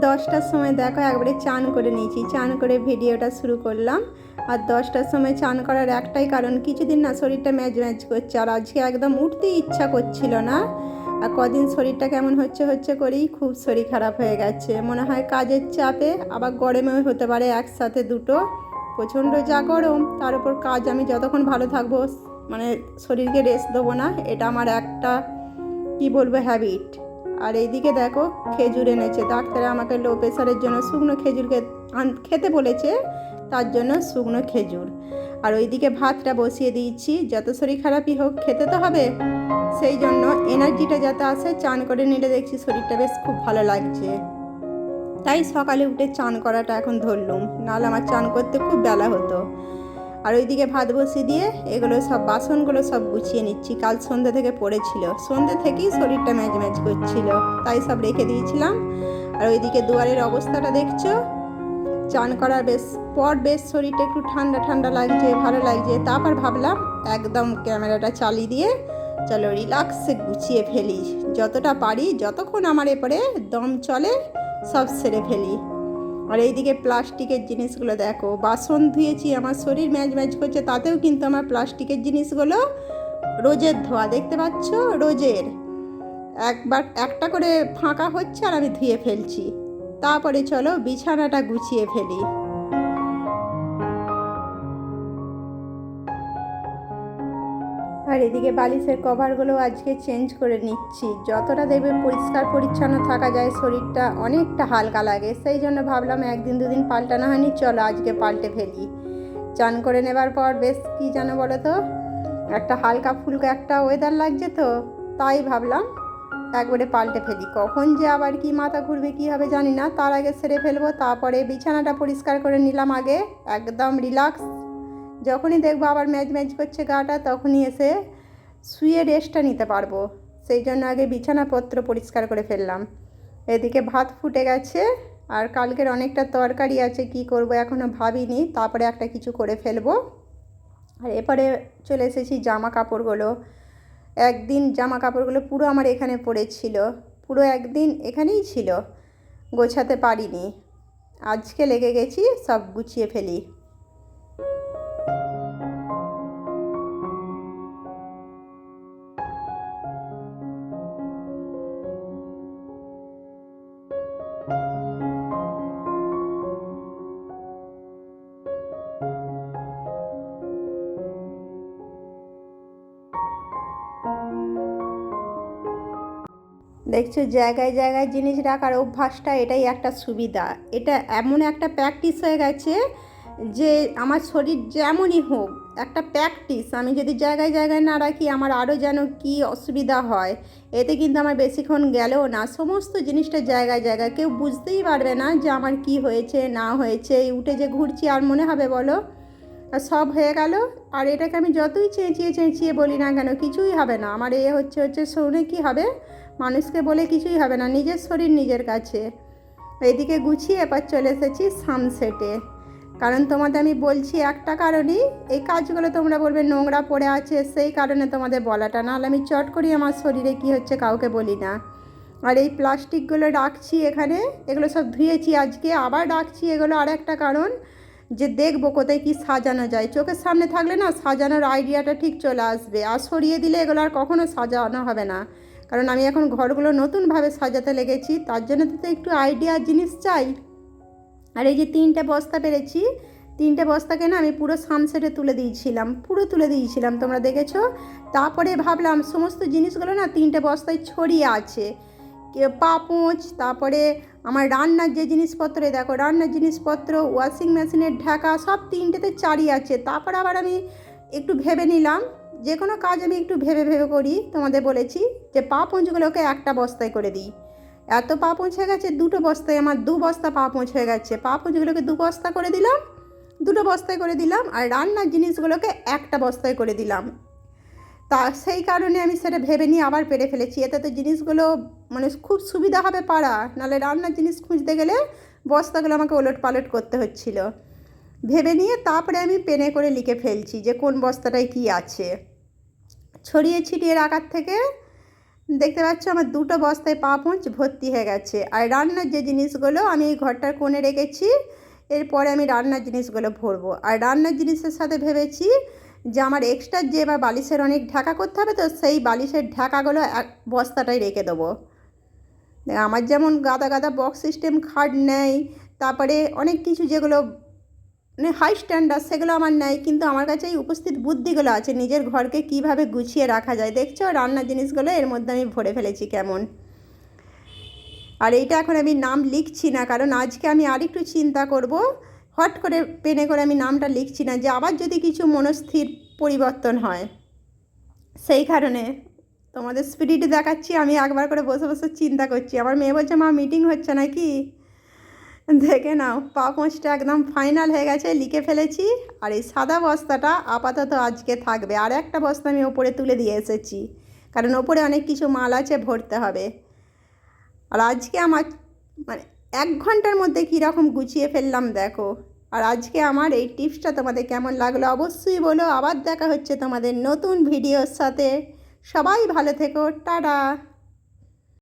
দশটার সময় দেখো একবারে চান করে নিয়েছি। চান করে ভিডিওটা শুরু করলাম। আর দশটার সময় চান করার একটাই কারণ, কিছুদিন না শরীরটা ম্যাচ ম্যাচ করছে। আর আজকে একদম উঠতেই ইচ্ছা করছিল না। আর কদিন শরীরটা কেমন হচ্ছে হচ্ছে করেই খুব শরীর খারাপ হয়ে গেছে। মনে হয় কাজের চাপে, আবার গরমেও হতে পারে একসাথে দুটো। প্রচণ্ড যা গরম, তার উপর কাজ আমি যতক্ষণ ভালো থাকব মানে শরীরকে রেস্ট দেবো না, এটা আমার একটা, কি বলব হ্যাবিট আর এইদিকে দেখো খেজুর এনেছে। ডাক্তারে আমাকে লো প্রেশারের জন্য শুকনো খেজুরকে আন- খেতে বলেছে, তার জন্য শুকনো খেজুর। আর ওইদিকে ভাতটা বসিয়ে দিয়েছি, যত শরীর খারাপই হোক, খেতে তো হবে। সেই জন্য এনার্জিটা যাতে আসে, চান করে নিলে দেখছি শরীরটা বেশ খুব ভালো লাগছে। তাই সকালে উঠে চান করাটা এখন ধরলুম, নাহলে আমার চান করতে খুব বেলা হতো। আর ওইদিকে ভাত বসিয়ে দিয়ে এগুলো সব বাসনগুলো সব গুছিয়ে নিচ্ছি। কাল সন্ধ্যে থেকে পড়েছিল। সন্ধ্যে থেকেই শরীরটা ম্যাচ ম্যাচ করছিল। তাই সব রেখে দিয়েছিলাম। আর ওইদিকে দুয়ারের অবস্থাটা দেখছ? চান করার বেশ পর বেশ শরীরটা একটু ঠান্ডা ঠান্ডা লাগছে, ভালো লাগছে। তারপর ভাবলাম একদম ক্যামেরাটা চালিয়ে দিয়ে চলো রিল্যাক্সে গুছিয়ে ফেলি। যতটা পারি, যতক্ষণ আমার এপরে দম চলে, সব সেরে ফেলি। আর এইদিকে প্লাস্টিকের জিনিসগুলো দেখো, বাসন ধুয়েছি, আমার শরীর ম্যাচ ম্যাচ করছে, তাতেও কিন্তু আমার প্লাস্টিকের জিনিসগুলো রোজের ধোয়া, দেখতে পাচ্ছ? রোজের। একবার একটা করে ফাঁকা হচ্ছে আর আমি ধুয়ে ফেলছি। তারপরে চলো বিছানাটা গুছিয়ে ফেলি। আর এদিকে বালিশের কভারগুলো আজকে চেঞ্জ করে নিচ্ছি। যতটা দেখবে পরিষ্কার পরিচ্ছন্ন থাকা যায়, শরীরটা অনেকটা হালকা লাগে। সেই জন্য ভাবলাম একদিন দুদিন পাল্টানো হয়নি, চলো আজকে পাল্টে ফেলি। চান করে নেবার পর বেশ কী জানো বলো তো, একটা হালকা ফুলকা একটা ওয়েদার লাগছে তো, তাই ভাবলাম একবারে পাল্টে ফেলি। কখন যে আবার কি মাথা ঘুরবে, কী হবে জানি না। তার আগে সেরে ফেলব, তারপরে বিছানাটা পরিষ্কার করে নিলাম আগে, একদম রিল্যাক্স যখনই দেখব আবার ম্যাচ ম্যাচ করছে গাটা, তখনই এসে শুয়ে রেস্টটা নিতে পারব। সেই জন্য আগে বিছানাপত্র পরিষ্কার করে ফেললাম। এদিকে ভাত ফুটে গেছে আর কালকের অনেকটা তরকারি আছে, কি করব এখনও ভাবিনি। তারপরে একটা কিছু করে ফেলব। আর এরপরে চলে এসেছি জামা কাপড়গুলো একদিন জামা কাপড়গুলো পুরো আমার এখানে পড়েছিল। পুরো একদিন এখানেই ছিল। গোছাতে পারিনি। আজকে লেগে গেছি, সব গুছিয়ে ফেলি। দেখছ, জায়গায় জায়গায় জিনিস রাখার অভ্যাসটা এটাই একটা সুবিধা। এটা এমন একটা প্র্যাকটিস হয়ে গেছে যে আমার শরীর যেমনই হোক, একটা প্র্যাকটিস আমি যদি জায়গায় জায়গায় না রাখি, আমার আরও যেন কি অসুবিধা হয়, এতে কিন্তু আমার বেশিক্ষণ গেলেও না। সমস্ত জিনিসটা জায়গায় জায়গায়। কেউ বুঝতেই পারবে না যে আমার কি হয়েছে, না হয়েছে। উঠে যে ঘুরছি, আর মনে হবে বলো সব হয়ে গেল। আর এটাকে আমি যতই চেঁচিয়ে চেঁচিয়ে বলি না কেন, কিছুই হবে না। আমার এ হচ্ছে হচ্ছে, শুনে কি হবে? মানুষকে বলে কিছুই হবে না, নিজের শরীর নিজের কাছে। এদিকে গুছিয়ে এবার চলে এসেছি সানসেটে কারণ তোমাদের আমি বলছি একটা কারণেই এই কাজগুলো তোমরা বলবে নোংরা পড়ে আছে, সেই কারণে তোমাদের বলাটা। নাহলে আমি চট করি আমার শরীরে কি হচ্ছে কাউকে বলি না। আর এই প্লাস্টিকগুলো রাখছি এখানে, এগুলো সব ধুয়েছি আজকে, আবার রাখছি এগুলো আর একটা কারণ যে দেখব কোথায় কি সাজানো যায়। চোখের সামনে থাকলে না সাজানোর আইডিয়াটা ঠিক চলে আসবে, আর সরিয়ে দিলে এগুলো আর কখনো সাজানো হবে না। কারণ আমি এখন ঘরগুলো নতুনভাবে সাজাতে লেগেছি, তার জন্য তো একটু আইডিয়া জিনিস চাই। আর এই যে তিনটে বস্তা পেরেছি, তিনটে বস্তাকে না আমি পুরো সানসেটে তুলে দিয়েছিলাম, পুরো তুলে দিয়েছিলাম, তোমরা দেখেছ? তারপরে ভাবলাম সমস্ত জিনিসগুলো না তিনটে বস্তায় ছড়িয়ে আছে। পাপোঁচ, তারপরে আমার রান্নার যে জিনিসপত্র দেখো রান্নার জিনিসপত্র ওয়াশিং মেশিনের ঢাকা, সব তিনটেতে চারি আছে। তারপর আবার আমি একটু ভেবে নিলাম যে কোনো কাজ আমি একটু ভেবে ভেবে করি, তোমাদের বলেছি যে পা পৌঁছগুলোকে একটা বস্তায় করে দিই। এত পা পৌঁছে গেছে, দুটো বস্তায়, আমার দু বস্তা পা পৌঁছে গেছে। পা পৌঁছগুলোকে দু বস্তা করে দিলাম, দুটো বস্তায় করে দিলাম, আর রান্নার জিনিসগুলোকে একটা বস্তায় করে দিলাম। তা সেই কারণে আমি সেটা ভেবে নিয়ে আবার পেরে ফেলেছি। এতে তো জিনিসগুলো মানে খুব সুবিধা হবে পাড়া, নাহলে রান্নার জিনিস খুঁজতে গেলে বস্তাগুলো আমাকে ওলট পালট করতে হচ্ছিল। ভেবে নিয়ে তারপরে আমি পেনে করে লিখে ফেলছি যে কোন বস্তাটায় কী আছে। ছড়িয়ে ছিটিয়ে রাখার থেকে দেখতে পাচ্ছ আমার দুটো বস্তায় পাপোঁচ ভর্তি হয়ে গেছে। আর রান্নার যে জিনিসগুলো আমি এই ঘরটার কোণে রেখেছি, এরপরে আমি রান্নার জিনিসগুলো ভরবো। আর রান্নার জিনিসের সাথে ভেবেছি যে আমার এক্সট্রা যে বা বালিশের অনেক ঢাকা করতে হবে, তো সেই বালিশের ঢাকাগুলো এক বস্তাটাই রেখে দেবো। আমার যেমন গাদা গাদা বক্স সিস্টেম খাট নেই, তারপরে অনেক কিছু যেগুলো মানে হাই স্ট্যান্ডার্ড সেগুলো আমার নেই, কিন্তু আমার কাছে এই উপস্থিত বুদ্ধিগুলো আছে। নিজের ঘরকে কীভাবে গুছিয়ে রাখা যায়, দেখছ? রান্নার জিনিসগুলো এর মধ্যে আমি ভরে ফেলেছি কেমন। আর এইটা এখন আমি নাম লিখছি না, কারণ আজকে আমি আরেকটু চিন্তা করব। হট করে পেনে করে আমি নামটা লিখছি না, যে আবার যদি কিছু মনস্থির পরিবর্তন হয়। সেই কারণে তোমাদের স্পিরিট দেখাচ্ছি, আমি একবার করে বসে বসে চিন্তা করছি। আমার মেয়ে বলছে, মা মিটিং হচ্ছে নাকি? দেখে নাও পা একদম ফাইনাল হয়ে গেছে, লিখে ফেলেছি। আর এই সাদা বস্তাটা আপাতত আজকে থাকবে। আর একটা বস্তা আমি ওপরে তুলে দিয়ে এসেছি, কারণ ওপরে অনেক কিছু মাল আছে, ভরতে হবে। আর আজকে আমার মানে এক ঘণ্টার মধ্যে কীরকম গুছিয়ে ফেললাম, দেখো। আর আজকে আমার এই টিপসটা তোমাদের কেমন লাগল, অবশ্যই বলো। আবার দেখা হচ্ছে তোমাদের নতুন ভিডিওর সাথে। সবাই ভালো থেকো, টাটা।